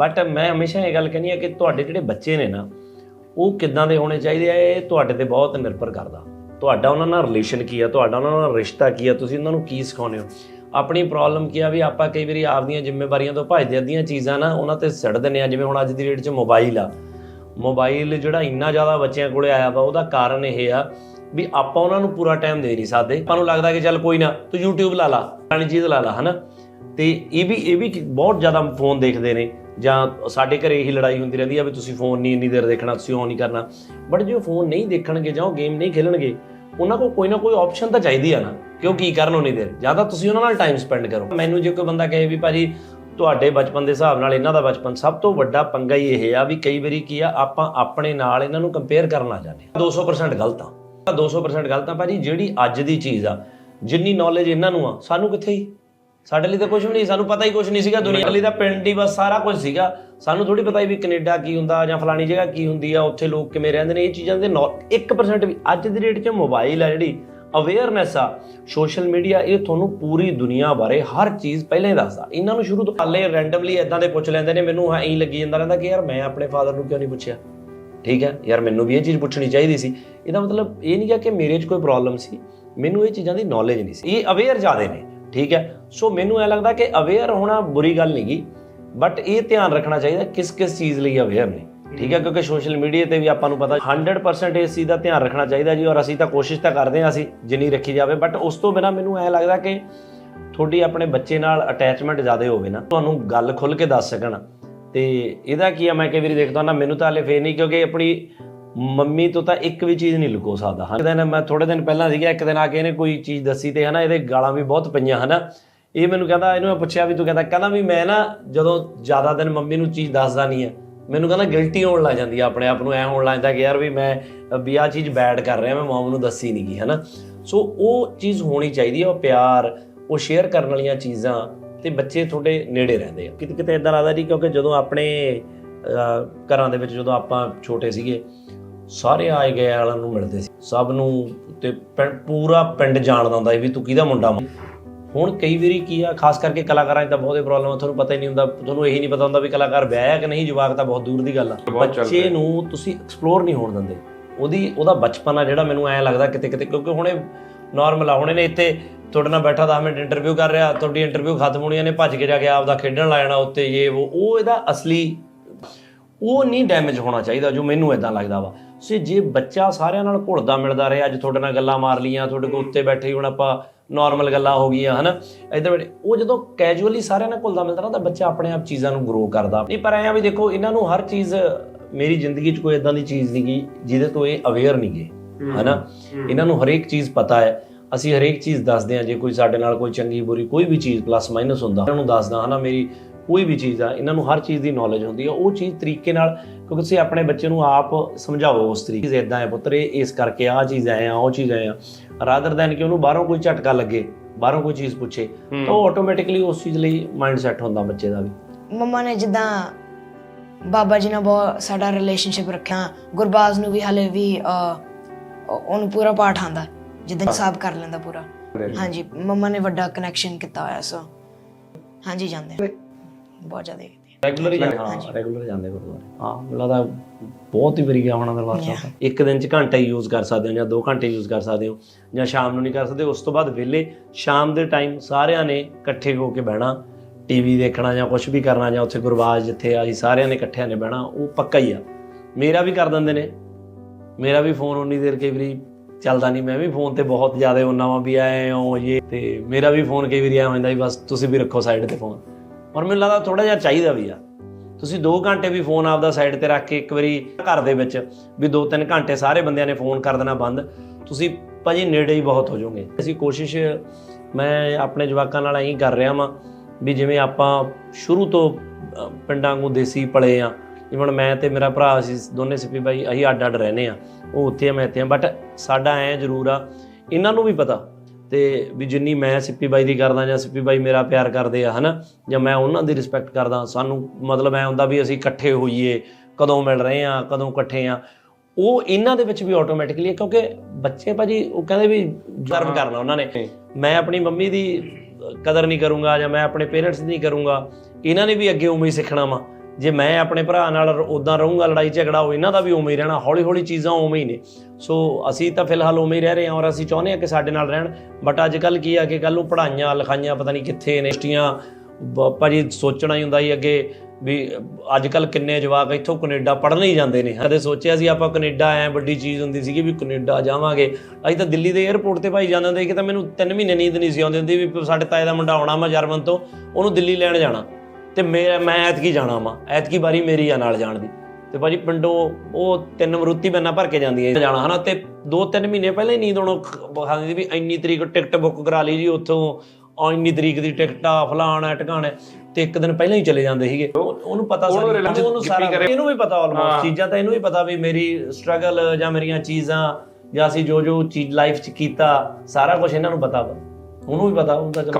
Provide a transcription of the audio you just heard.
But ਮੈਂ ਹਮੇਸ਼ਾ ਇਹ ਗੱਲ ਕਹਿੰਦੀ ਆ ਕਿ ਤੁਹਾਡੇ ਜਿਹੜੇ ਬੱਚੇ ਨੇ ਨਾ, ਉਹ ਕਿੱਦਾਂ ਦੇ ਹੋਣੇ ਚਾਹੀਦੇ ਆ, ਇਹ ਤੁਹਾਡੇ ਤੇ ਬਹੁਤ ਨਿਰਭਰ ਕਰਦਾ। ਤੁਹਾਡਾ ਉਹਨਾਂ ਨਾਲ ਰਿਲੇਸ਼ਨ ਕੀ ਆ, ਤੁਹਾਡਾ ਉਹਨਾਂ ਨਾਲ ਰਿਸ਼ਤਾ ਕੀ ਆ, ਤੁਸੀਂ ਉਹਨਾਂ ਨੂੰ ਕੀ ਸਿਖਾਉਂਦੇ ਹੋ? ਆਪਣੀ ਪ੍ਰੋਬਲਮ ਕੀ ਆ ਵੀ ਆਪਾਂ ਕਈ ਵਾਰੀ ਆਪਦੀਆਂ ਜ਼ਿੰਮੇਵਾਰੀਆਂ ਤੋਂ ਭੱਜਦੇ ਅੱਧੀਆਂ ਚੀਜ਼ਾਂ ਨਾ ਉਹਨਾਂ ਤੇ ਛੱਡ ਦਿੰਦੇ ਆ ਜਿਵੇਂ ਹੁਣ ਅੱਜ ਦੀ ਡੇਟ 'ਚ ਮੋਬਾਈਲ ਆ। ਮੋਬਾਈਲ ਜਿਹੜਾ ਇੰਨਾ ਜ਼ਿਆਦਾ ਬੱਚਿਆਂ ਕੋਲੇ ਆਇਆ ਵਾ, ਉਹਦਾ ਕਾਰਨ ਇਹ ਆ ਵੀ ਆਪਾਂ ਉਹਨਾਂ ਨੂੰ ਪੂਰਾ ਟਾਈਮ ਦੇ ਨਹੀਂ ਸਕਦੇ। ਆਪਾਂ ਨੂੰ ਲੱਗਦਾ ਕਿ ਚੱਲ ਕੋਈ ਨਾ, ਤੂੰ YouTube ਲਾ ਲਾ ਪੁਰਾਣੀ ਚੀਜ਼ ਲਾ ਲਾ, ਹਨਾ? ਤੇ ਇਹ ਵੀ ਇਹ ਵੀ ਬਹੁਤ ਜ਼ਿਆਦਾ ਫੋਨ ਦੇਖਦੇ ਨੇ। ਜਾਂ ਸਾਡੇ ਘਰੇ ਇਹੀ ਲੜਾਈ ਹੁੰਦੀ ਰਹਿੰਦੀ ਆ ਵੀ ਤੁਸੀਂ ਫੋਨ ਨਹੀਂ ਇੰਨੀ ਦੇਰ ਦੇਖਣਾ, ਤੁਸੀਂ ਔਨ ਨਹੀਂ ਕਰਨਾ। ਬਟ ਜੇ ਉਹ ਫੋਨ ਨਹੀਂ ਦੇਖਣਗੇ ਜਾਂ ਉਹ ਗੇਮ ਨਹੀਂ ਖੇਲਣਗੇ, ਉਹਨਾਂ ਕੋਲ ਕੋਈ ਨਾ ਕੋਈ ਆਪਸ਼ਨ ਤਾਂ ਚਾਹੀਦੀ ਆ ਨਾ, ਕਿ ਉਹ ਕੀ ਕਰਨ ਉਨੀ ਦੇਰ। ਜਾਂ ਤਾਂ ਤੁਸੀਂ ਉਹਨਾਂ ਨਾਲ ਟਾਈਮ ਸਪੈਂਡ ਕਰੋ। ਮੈਨੂੰ ਜੇ ਕੋਈ ਬੰਦਾ ਕਹੇ ਵੀ ਭਾਜੀ, ਤੁਹਾਡੇ ਬਚਪਨ ਦੇ ਹਿਸਾਬ ਨਾਲ ਇਹਨਾਂ ਦਾ ਬਚਪਨ, ਸਭ ਤੋਂ ਵੱਡਾ ਪੰਗਾ ਹੀ ਇਹ ਆ ਵੀ ਕਈ ਵਾਰੀ ਕੀ ਆ, ਆਪਾਂ ਆਪਣੇ ਨਾਲ ਇਹਨਾਂ ਨੂੰ ਕੰਪੇਅਰ ਕਰਨ ਆ ਜਾਂਦੇ ਆ 200% ਗਲਤ ਆ। 200% ਗਲਤ ਆ ਭਾਜੀ, ਜਿਹੜੀ ਅੱਜ ਦੀ ਚੀਜ਼ ਆ, ਜਿੰਨੀ ਨੌਲੇਜ ਇਹਨਾਂ ਨੂੰ ਆ, ਸਾਨੂੰ ਕਿੱਥੇ ਹੀ? ਸਾਡੇ ਲਈ ਤਾਂ ਕੁਝ ਵੀ ਨਹੀਂ ਸਾਨੂੰ ਪਤਾ ਹੀ ਕੁਝ ਨਹੀਂ ਸੀਗਾ ਦੁਨੀਆ ਲਈ ਤਾਂ ਪਿੰਡ ਹੀ ਬਸ ਸਾਰਾ ਕੁਝ ਸੀਗਾ। ਸਾਨੂੰ ਥੋੜੀ ਪਤਾ ਹੀ ਵੀ ਕੈਨੇਡਾ ਕੀ ਹੁੰਦਾ ਜਾਂ ਫਲਾਣੀ ਜਗ੍ਹਾ ਕੀ ਹੁੰਦੀ ਆ ਉੱਥੇ ਲੋਕ ਕਿਵੇਂ ਰਹਿੰਦੇ ਨੇ ਇਹ ਚੀਜ਼ਾਂ ਦੇ ਨੌ- 1% ਵੀ ਅੱਜ ਦੀ ਡੇਟ 'ਚ ਮੋਬਾਈਲ ਆ ਜਿਹੜੀ ਅਵੇਅਰਨੈਸ ਆ ਸੋਸ਼ਲ ਮੀਡੀਆ ਇਹ ਤੁਹਾਨੂੰ ਪੂਰੀ ਦੁਨੀਆ ਬਾਰੇ ਹਰ ਚੀਜ਼ ਪਹਿਲਾਂ ਹੀ ਦੱਸਦਾ। ਇਹਨਾਂ ਨੂੰ ਸ਼ੁਰੂ ਤੋਂ ਹਾਲੇ ਰੈਂਡਮਲੀ ਇਦਾਂ ਦੇ ਪੁੱਛ ਲੈਂਦੇ ਨੇ ਮੈਨੂੰ ਐਂ ਲੱਗੀ ਜਾਂਦਾ ਰਹਿੰਦਾ ਕਿ ਯਾਰ ਮੈਂ ਆਪਣੇ ਫਾਦਰ ਨੂੰ ਕਿਉਂ ਨਹੀਂ ਪੁੱਛਿਆ? ਠੀਕ ਹੈ? ਯਾਰ ਮੈਨੂੰ ਵੀ ਇਹ ਚੀਜ਼ ਪੁੱਛਣੀ ਚਾਹੀਦੀ ਸੀ। ਇਹਦਾ ਮਤਲਬ ਇਹ ਨਹੀਂ ਕਿ ਮੇਰੇ 'ਚ ਕੋਈ ਪ੍ਰੋਬਲਮ ਸੀ ਮੈਨੂੰ ਇਹ ਚੀਜ਼ਾਂ ਦੀ ਨੌਲੇਜ ਨਹੀਂ ਸੀ। ਇਹ ਅਵੇਅਰ ਜ਼ਿਆਦੇ ਨੇ। ਠੀਕ ਹੈ? ਸੋ ਮੈਨੂੰ ਇਹ ਲੱਗਦਾ ਕਿ ਅਵੇਅਰ ਹੋਣਾ ਬੁਰੀ ਗੱਲ ਨਹੀਂਗੀ ਬਟ ਇਹ ਧਿਆਨ ਰੱਖਣਾ ਚਾਹੀਦਾ ਕਿਸ ਕਿਸ ਚੀਜ਼ ਲਈ ਅਵੇਅਰ ਨੇ। ਠੀਕ ਹੈ? ਕਿਉਂਕਿ ਸੋਸ਼ਲ ਮੀਡੀਆ ਤੇ ਵੀ ਆਪਾਂ ਨੂੰ ਪਤਾ 100% ਇਸ ਚੀਜ਼ ਦਾ ਧਿਆਨ ਰੱਖਣਾ ਚਾਹੀਦਾ ਜੀ, ਔਰ ਅਸੀਂ ਤਾਂ ਕੋਸ਼ਿਸ਼ ਤਾਂ ਕਰਦੇ ਹਾਂ ਅਸੀਂ, ਜਿੰਨੀ ਰੱਖੀ ਜਾਵੇ ਬਟ ਉਸ ਤੋਂ ਬਿਨਾ ਮੈਨੂੰ ਐ ਲੱਗਦਾ ਕਿ ਤੁਹਾਡੀ ਆਪਣੇ ਬੱਚੇ ਨਾਲ ਅਟੈਚਮੈਂਟ ਜ਼ਿਆਦਾ ਹੋਵੇ ਨਾ। ਤੁਹਾਨੂੰ ਗੱਲ ਖੁੱਲ ਕੇ ਦੱਸ ਸਕਣ। ਤੇ ਇਹਦਾ ਕੀ ਆ? ਮੈਂ ਕਈ ਵਾਰੀ ਦੇਖਦਾ ਨਾ ਮੈਨੂੰ ਤਾਂ ਹਲੇ ਫੇਰ ਨਹੀਂ ਕਿਉਂਕਿ ਆਪਣੀ ਮੰਮੀ ਤੋਂ ਤਾਂ ਇੱਕ ਵੀ ਚੀਜ਼ ਨਹੀਂ ਲੁਕੋ ਸਕਦਾ। ਹਾਂ ਦਿਨ ਮੈਂ ਥੋੜੇ ਦਿਨ ਪਹਿਲਾਂ ਸੀਗਾ, ਇੱਕ ਦਿਨ ਆ ਕੇ ਇਹਨੇ ਕੋਈ ਚੀਜ਼ ਦੱਸੀ ਤੇ ਹਨਾ, ਇਹਦੇ ਗਾਲਾਂ ਵੀ ਬਹੁਤ ਪਈਆਂ ਹਨਾ। ਇਹ ਮੈਨੂੰ ਕਹਿੰਦਾ, ਇਹਨੂੰ ਮੈਂ ਪੁੱਛਿਆ ਵੀ ਤੂੰ ਕਹਿੰਦਾ ਕਹਿੰਦਾ ਵੀ ਮੈਂ ਨਾ ਜਦੋਂ ਜ਼ਿਆਦਾ ਦਿਨ ਮੰਮੀ ਨੂੰ ਚੀਜ਼ ਦੱਸਦਾ ਨਹੀਂ ਹੈ ਮੈਨੂੰ ਕਹਿੰਦਾ ਗਿਲਟੀ ਹੋਣ ਲੱਗ ਜਾਂਦੀ ਆ ਆਪਣੇ ਆਪ ਨੂੰ, ਐ ਹੋਣ ਲੱਗ ਜਾਂਦਾ ਕਿ ਯਾਰ ਵੀ ਮੈਂ, ਵੀ ਆਹ ਚੀਜ਼ ਬੈਡ ਕਰ ਰਿਹਾ, ਮੈਂ ਮਮ ਨੂੰ ਦੱਸੀ ਨਹੀਂ ਗਈ ਹਨਾ। ਸੋ ਉਹ ਚੀਜ਼ ਹੋਣੀ ਚਾਹੀਦੀ ਆ, ਉਹ ਪਿਆਰ, ਉਹ ਸ਼ੇਅਰ ਕਰਨ ਵਾਲੀਆਂ ਚੀਜ਼ਾਂ ਤੇ ਬੱਚੇ ਤੁਹਾਡੇ ਨੇੜੇ ਰਹਿੰਦੇ ਆ। ਕਿਤੇ ਕਿਤੇ ਇਦਾਂ ਲੱਗਦਾ ਜੀ, ਕਿਉਂਕਿ ਜਦੋਂ ਆਪਣੇ ਘਰਾਂ ਦੇ ਵਿੱਚ ਜਦੋਂ ਆਪਾਂ ਛੋਟੇ ਸੀਗੇ ਸਾਰੇ ਆਏ ਗਏ ਵਾਲਿਆਂ ਨੂੰ ਮਿਲਦੇ ਸੀ। ਸਭ ਨੂੰ ਤੇ ਪਿੰ- ਪੂਰਾ ਪਿੰਡ ਜਾਣਦਾ ਹੁੰਦਾ ਸੀ ਵੀ ਤੂੰ ਕਿਹਦਾ ਮੁੰਡਾ ਵਾ। ਹੁਣ ਕਈ ਵਾਰੀ ਕੀ ਆ ਖਾਸ ਕਰਕੇ ਕਲਾਕਾਰਾਂ 'ਚ ਤਾਂ ਬਹੁਤੇ ਪ੍ਰੋਬਲਮ ਆ ਤੁਹਾਨੂੰ ਪਤਾ ਹੀ ਨਹੀਂ ਹੁੰਦਾ ਤੁਹਾਨੂੰ ਇਹੀ ਨਹੀਂ ਪਤਾ ਹੁੰਦਾ ਵੀ ਕਲਾਕਾਰ ਵਿਆਹਿਆ ਕਿ ਨਹੀਂ ਜਵਾਕ ਤਾਂ ਬਹੁਤ ਦੂਰ ਦੀ ਗੱਲ ਆ। ਬਹੁਤ ਚੱਲ ਬੱਚੇ ਰਿਹਾ। ਨੂੰ ਤੁਸੀਂ ਐਕਸਪਲੋਰ ਨਹੀਂ ਹੋਣ ਦਿੰਦੇ। ਉਹਦੀ ਉਹਦਾ ਬਚਪਨ ਆ ਜਿਹੜਾ ਮੈਨੂੰ ਐ ਲੱਗਦਾ ਕਿਤੇ ਕਿਤੇ ਕਿਉਂਕਿ ਹੁਣੇ ਨਾਰਮਲ ਆ ਹੁਣੇ ਨੇ ਇੱਥੇ ਤੁਹਾਡੇ ਨਾਲ ਬੈਠਾ 10 ਮਿੰਟ ਇੰਟਰਵਿਊ ਕਰ ਰਿਹਾ ਤੁਹਾਡੀ ਇੰਟਰਵਿਊ ਖਤਮ ਹੋਣੀ ਨੇ ਭੱਜ ਕੇ ਜਾ ਕੇ ਆਪਦਾ ਖੇਡਣ ਲੱਗ ਜਾਣਾ ਉੱਤੇ ਇਹ ਉਹ ਉਹ ਇਹਦਾ ਅਸਲੀ ਉਹ ਨਹੀਂ ਡੈਮੇਜ ਹੋਣਾ ਚਾਹੀਦਾ ਜੋ ਮੈਨੂੰ ਇਦਾਂ ਲੱਗਦਾ ਵਾ। ਸੋ ਜੇ ਬੱਚਾ ਸਾਰਿਆਂ ਨਾਲ ਘੁਲਦਾ ਮਿਲਦਾ ਰਿਹਾ ਅੱਜ ਤੁਹਾਡੇ ਨਾਲ ਗੱਲਾਂ ਮਾਰ ਲੀਆਂ ਤੁਹਾਡੇ ਕੋਲ ਉੱਤੇ ਬੈਠੇ ਹੁਣ ਆਪਾਂ ਨਾਰਮਲ ਗੱਲਾਂ ਹੋ ਗਈਆਂ ਹਨਾ? ਇਦਾਂ ਬੈਠੇ ਉਹ ਜਦੋਂ ਕੈਜੂਅਲੀ ਸਾਰਿਆਂ ਨਾਲ ਘੁਲਦਾ ਮਿਲਦਾ ਨਾ ਤਾਂ ਬੱਚਾ ਆਪਣੇ ਆਪ ਚੀਜ਼ਾਂ ਨੂੰ ਗਰੋ ਕਰਦਾ। ਨਹੀਂ ਪਰ ਐਂ ਵੀ ਦੇਖੋ ਇਹਨਾਂ ਨੂੰ ਹਰ ਚੀਜ਼ ਮੇਰੀ ਜ਼ਿੰਦਗੀ 'ਚ ਕੋਈ ਇਦਾਂ ਦੀ ਚੀਜ਼ ਨਹੀਂ ਗਈ ਜਿਹਦੇ ਤੋਂ ਇਹ ਅਵੇਅਰ ਨਹੀਂ ਗਏ ਹਨਾ? ਇਹਨਾਂ ਨੂੰ ਹਰੇਕ ਚੀਜ਼ ਪਤਾ ਹੈ। ਅਸੀਂ ਹਰੇਕ ਚੀਜ਼ ਦੱਸਦੇ ਹਾਂ ਜੇ ਕੋਈ ਸਾਡੇ ਨਾਲ ਕੋਈ ਚੰਗੀ ਬੁਰੀ ਕੋਈ ਵੀ ਚੀਜ਼ ਪਲੱਸ ਮਾਈਨਸ ਹੁੰਦਾ ਇਹਨਾਂ ਨੂੰ ਦੱਸਦਾ ਹਨਾ ਮੇਰੀ ਕੋਈ ਵੀ ਚੀਜ਼ ਆ ਇਹਨਾਂ ਨੂੰ ਹਰ ਚੀਜ਼ ਦੀ ਨੌਲੇਜ ਹੁੰਦੀ ਹੈ ਉਹ ਚੀਜ਼ ਤਰੀਕੇ ਨਾਲ ਕਿਉਂਕਿ ਤੁਸੀਂ ਆਪਣੇ ਬੱਚੇ ਨੂੰ ਆਪ ਸਮਝਾਓ ਉਸ ਤਰੀਕੇ ਇਦਾਂ ਹੈ ਪੁੱਤਰ ਇਹ ਇਸ ਕਰਕੇ ਆਹ ਚੀਜ਼ ਐ ਆ ਉਹ ਚੀਜ਼ ਐ ਆ ਰਾਦਰ ਦੈਨ ਕਿ ਉਹਨੂੰ ਬਾਹਰੋਂ ਕੋਈ ਝਟਕਾ ਲੱਗੇ ਬਾਹਰੋਂ ਕੋਈ ਚੀਜ਼ ਪੁੱਛੇ ਤਾਂ ਉਹ ਆਟੋਮੈਟਿਕਲੀ ਉਸ ਚੀਜ਼ ਲਈ ਮਾਈਂਡ ਸੈਟ ਹੁੰਦਾ ਬੱਚੇ ਦਾ ਵੀ। ਮੰਮਾ ਨੇ ਜਿੱਦਾਂ ਬਾਬਾ ਜੀ ਨਾਲ ਬਹੁਤ ਸਾਡਾ ਰਿਲੇਸ਼ਨਸ਼ਿਪ ਰੱਖਿਆ ਗੁਰਬਾਜ਼ ਨੂੰ ਵੀ ਹਲੇ ਵੀ ਉਹਨੂੰ ਪੂਰਾ ਪਾਠ ਆਂਦਾ ਜਿੱਦਾਂ ਹਿਸਾਬ ਕਰ ਲੈਂਦਾ ਪੂਰਾ। ਹਾਂਜੀ। ਮੰਮਾ ਨੇ ਵੱਡਾ ਕਨੈਕਸ਼ਨ ਕੀਤਾ ਹੋਇਆ ਸੋ ਹਾਂਜੀ ਜਾਂਦੇ ਆ। ਬਹੁਤ ਜ਼ਿਆਦਾ ਕੀਤੀ ਰੈਗੂਲਰ ਹੀ ਜਾਂਦੇ ਹਾਂ ਰੈਗੂਲਰ ਜਾਂਦੇ ਗੁਰਦੁਆਰੇ। ਹਾਂ ਮੈਨੂੰ ਲੱਗਦਾ ਬਹੁਤ ਹੀ ਵਾਰੀ ਗਿਆ ਹੋਣਾ ਦਰਬਾਰ ਸਾਹਿਬ ਦਾ। ਇੱਕ ਦਿਨ ਚ ਘੰਟਾ ਹੀ ਯੂਜ਼ ਕਰ ਸਕਦੇ ਹੋ ਜਾਂ 2 ਘੰਟੇ ਯੂਜ਼ ਕਰ ਸਕਦੇ ਹੋ ਜਾਂ ਸ਼ਾਮ ਨੂੰ ਨਹੀਂ ਕਰ ਸਕਦੇ ਉਸ ਤੋਂ ਬਾਅਦ ਵਿਹਲੇ ਸ਼ਾਮ ਦੇ ਟਾਈਮ ਸਾਰਿਆਂ ਨੇ ਇਕੱਠੇ ਹੋ ਕੇ ਬਹਿਣਾ ਟੀਵੀ ਦੇਖਣਾ ਜਾਂ ਕੁਝ ਵੀ ਕਰਨਾ ਜਾਂ ਉੱਥੇ ਗੁਰਬਾਜ ਜਿੱਥੇ ਆ ਅਸੀਂ ਸਾਰਿਆਂ ਨੇ ਇਕੱਠਿਆਂ ਨੇ ਬਹਿਣਾ ਉਹ ਪੱਕਾ ਹੀ ਆ। ਮੇਰਾ ਵੀ ਕਰ ਦਿੰਦੇ ਨੇ। ਮੇਰਾ ਵੀ ਫੋਨ ਉਨੀ ਦੇਰ ਕਈ ਵਾਰੀ ਚੱਲਦਾ ਨਹੀਂ। ਮੈਂ ਵੀ ਫੋਨ ਤੇ ਬਹੁਤ ਜ਼ਿਆਦਾ ਹੁੰਨਾ ਵਾਂ ਵੀ ਐ ਹੋ ਇਹ ਤੇ ਮੇਰਾ ਵੀ ਫੋਨ ਕਈ ਵਾਰੀ ਐ ਹੁੰਦਾ ਵੀ ਬਸ ਤੁਸੀਂ ਵੀ ਰੱਖੋ ਸਾਈਡ ਤੇ ਫੋਨ ਔਰ ਮੈਨੂੰ ਲੱਗਦਾ ਥੋੜਾ ਜਿਹਾ ਚਾਹੀਦਾ ਵੀ ਆ। ਤੁਸੀਂ 2 ਘੰਟੇ ਵੀ ਫੋਨ ਆਪਦਾ ਸਾਈਡ ਤੇ ਰੱਖ ਕੇ ਇੱਕ ਵਾਰੀ ਘਰ ਦੇ ਵਿੱਚ ਵੀ 2-3 ਘੰਟੇ ਸਾਰੇ ਬੰਦਿਆਂ ਨੇ ਫੋਨ ਕਰ ਦੇਣਾ ਬੰਦ, ਤੁਸੀਂ ਭਾਜੀ ਨੇੜੇ ਹੀ ਬਹੁਤ ਹੋ ਜਾਓਗੇ। ਅਸੀਂ ਕੋਸ਼ਿਸ਼, ਮੈਂ ਆਪਣੇ ਜਵਾਕਾਂ ਨਾਲ ਐਂ ਕਰ ਰਿਹਾ ਵਾਂ ਵੀ ਜਿਵੇਂ ਆਪਾਂ ਸ਼ੁਰੂ ਤੋਂ ਪਿੰਡਾਂ ਨੂੰ ਦੇਸੀ ਪਲੇ ਆ। ਜਿਵੇਂ ਮੈਂ ਤੇ ਮੇਰਾ ਭਰਾ ਅਸੀਂ ਦੋਨੇ ਸਿੱਪੀ ਬਾਈ ਅਸੀਂ ਅੱਡ ਅੱਡ ਰਹਿੰਦੇ ਆ। ਉਹ ਉੱਥੇ ਆ, ਮੈਂ ਇੱਥੇ ਆ। ਬਟ ਸਾਡਾ ਐ ਜ਼ਰੂਰ ਆ, ਇਹਨਾਂ ਨੂੰ ਵੀ ਪਤਾ ਤੇ ਵੀ ਜਿੰਨੀ ਮੈਂ ਸਿੱਪੀ ਬਾਈ ਦੀ ਕਰਦਾ ਜਾਂ ਸਿੱਪੀ ਬਾਈ ਮੇਰਾ ਪਿਆਰ ਕਰਦੇ ਆ ਹਨਾ? ਜਾਂ ਮੈਂ ਉਹਨਾਂ ਦੀ ਰਿਸਪੈਕਟ ਕਰਦਾ ਸਾਨੂੰ ਮਤਲਬ ਐ ਹੁੰਦਾ ਵੀ ਅਸੀਂ ਇਕੱਠੇ ਹੋਈਏ ਕਦੋਂ ਮਿਲ ਰਹੇ ਆ ਕਦੋਂ ਇਕੱਠੇ ਆ। ਉਹ ਇਹਨਾਂ ਦੇ ਵਿੱਚ ਵੀ ਆਟੋਮੈਟਿਕਲੀ ਕਿਉਂਕਿ ਬੱਚੇ ਭਾਜੀ ਉਹ ਕਹਿੰਦੇ ਵੀ ਸਰਵ ਕਰਨਾ ਉਹਨਾਂ ਨੇ। ਮੈਂ ਆਪਣੀ ਮੰਮੀ ਦੀ ਕਦਰ ਨਹੀਂ ਕਰੂੰਗਾ ਜਾਂ ਮੈਂ ਆਪਣੇ ਪੇਰੈਂਟਸ ਦੀ ਨਹੀਂ ਕਰੂੰਗਾ ਇਹਨਾਂ ਨੇ ਵੀ ਅੱਗੇ ਉਵੇਂ ਹੀ ਸਿੱਖਣਾ ਵਾ। ਜੇ ਮੈਂ ਆਪਣੇ ਭਰਾ ਨਾਲ ਉਦਾਂ ਰਹੂੰਗਾ, ਲੜਾਈ ਝਗੜਾ ਉਹ ਇਹਨਾਂ ਦਾ ਵੀ ਉਵੇਂ ਹੀ ਰਹਿਣਾ ਹੌਲੀ ਹੌਲੀ ਚੀਜ਼ਾਂ ਉਵੇਂ ਹੀ ਨੇ। ਸੋ ਅਸੀਂ ਤਾਂ ਫਿਲਹਾਲ ਉਵੇਂ ਹੀ ਰਹਿ ਰਹੇ ਹਾਂ ਔਰ ਅਸੀਂ ਚਾਹੁੰਦੇ ਹਾਂ ਕਿ ਸਾਡੇ ਨਾਲ ਰਹਿਣ ਬਟ ਅੱਜ ਕੱਲ ਕੀ ਆ ਕਿ ਕੱਲ ਨੂੰ ਪੜ੍ਹਾਈਆਂ, ਲਿਖਾਈਆਂ ਪਤਾ ਨਹੀਂ ਕਿੱਥੇ ਨੇ ਸਟੀਆਂ ਭਾਜੀ ਸੋਚਣਾ ਹੀ ਹੁੰਦਾ ਸੀ ਅੱਗੇ ਵੀ ਅੱਜ ਕੱਲ ਕਿੰਨੇ ਜਵਾਕ ਇੱਥੋਂ ਕੈਨੇਡਾ ਪੜ੍ਹਨ ਹੀ ਜਾਂਦੇ ਨੇ। ਕਦੇ ਸੋਚਿਆ ਸੀ ਆਪਾਂ ਕੈਨੇਡਾ ਐ ਵੱਡੀ ਚੀਜ਼ ਹੁੰਦੀ ਸੀਗੀ ਵੀ ਕੈਨੇਡਾ ਜਾਵਾਂਗੇ। ਅਸੀਂ ਤਾਂ ਦਿੱਲੀ ਦੇ 에ਅਰਪੋਰਟ ਤੇ ਭਾਈ ਜਾਂਦੇ ਹੁੰਦੇ ਸੀ ਕਿ ਤਾਂ ਮੈਨੂੰ 3 ਮਹੀਨੇ ਨੀਂਦ ਨਹੀਂ ਸੀ ਆਉਂਦੀ ਹੁੰਦੀ ਵੀ ਸਾਡੇ ਤਾਏ ਦਾ ਮੁੰਡਾ ਆਉਣਾ ਮੈਂ ਜਰਮਨ ਤੋਂ, ਉਹਨੂੰ ਦਿੱਲੀ ਲੈਣ ਜਾਣਾ। ਤੇ ਮੈਂ ਮੈਂ ਐਤਕੀ ਜਾਣਾ ਵਾ। ਐਤਕੀ ਵਾਰੀ ਮੇਰੀ ਆ ਨਾਲ ਜਾਣ ਦੀ। ਤੇ ਭਾਜੀ ਪਿੰਡੋਂ ਉਹ ਤਿੰਨ ਮਰੂਤੀ ਬੰਨਾ ਭਰ ਕੇ ਜਾਂਦੀ ਹੈ ਜਾਣਾ ਹਨਾ? ਤੇ 2-3 ਮਹੀਨੇ ਪਹਿਲਾਂ ਹੀ ਨੀਂਦ ਖਾਂਦੀ ਸੀ ਵੀ ਇੰਨੀ ਤਰੀਕ ਟਿਕਟ ਬੁੱਕ ਕਰਾ ਲਈ ਜੀ ਉੱਥੋਂ। ਆ ਇੰਨੀ ਤਰੀਕ ਦੀ ਟਿਕਟ ਆ ਫਲਾਣਾ ਟਿਕਾਣਾ ਤੇ ਇੱਕ ਦਿਨ ਪਹਿਲਾਂ ਹੀ ਚਲੇ ਜਾਂਦੇ ਸੀਗੇ। ਉਹ- ਉਹਨੂੰ ਪਤਾ ਸਾਰੀ ਉਹਨੂੰ ਸਾਰਾ। ਇਹਨੂੰ ਵੀ ਪਤਾ ਆਲਮੋਸਟ ਚੀਜ਼ਾਂ ਤਾਂ ਇਹਨੂੰ ਵੀ ਪਤਾ ਵੀ ਮੇਰੀ ਸਟਰਗਲ ਜਾਂ ਮੇਰੀਆਂ ਚੀਜ਼ਾਂ ਜਾਂ ਅਸੀਂ ਜੋ ਜੋ ਚੀਜ਼ ਲਾਈਫ 'ਚ ਕੀਤਾ ਸਾਰਾ ਕੁਝ ਇਹਨਾਂ ਨੂੰ ਪਤਾ ਵਾ। ਉਹਨੂੰ ਵੀ ਪਤਾ ਤਾਂ ਚਲੋ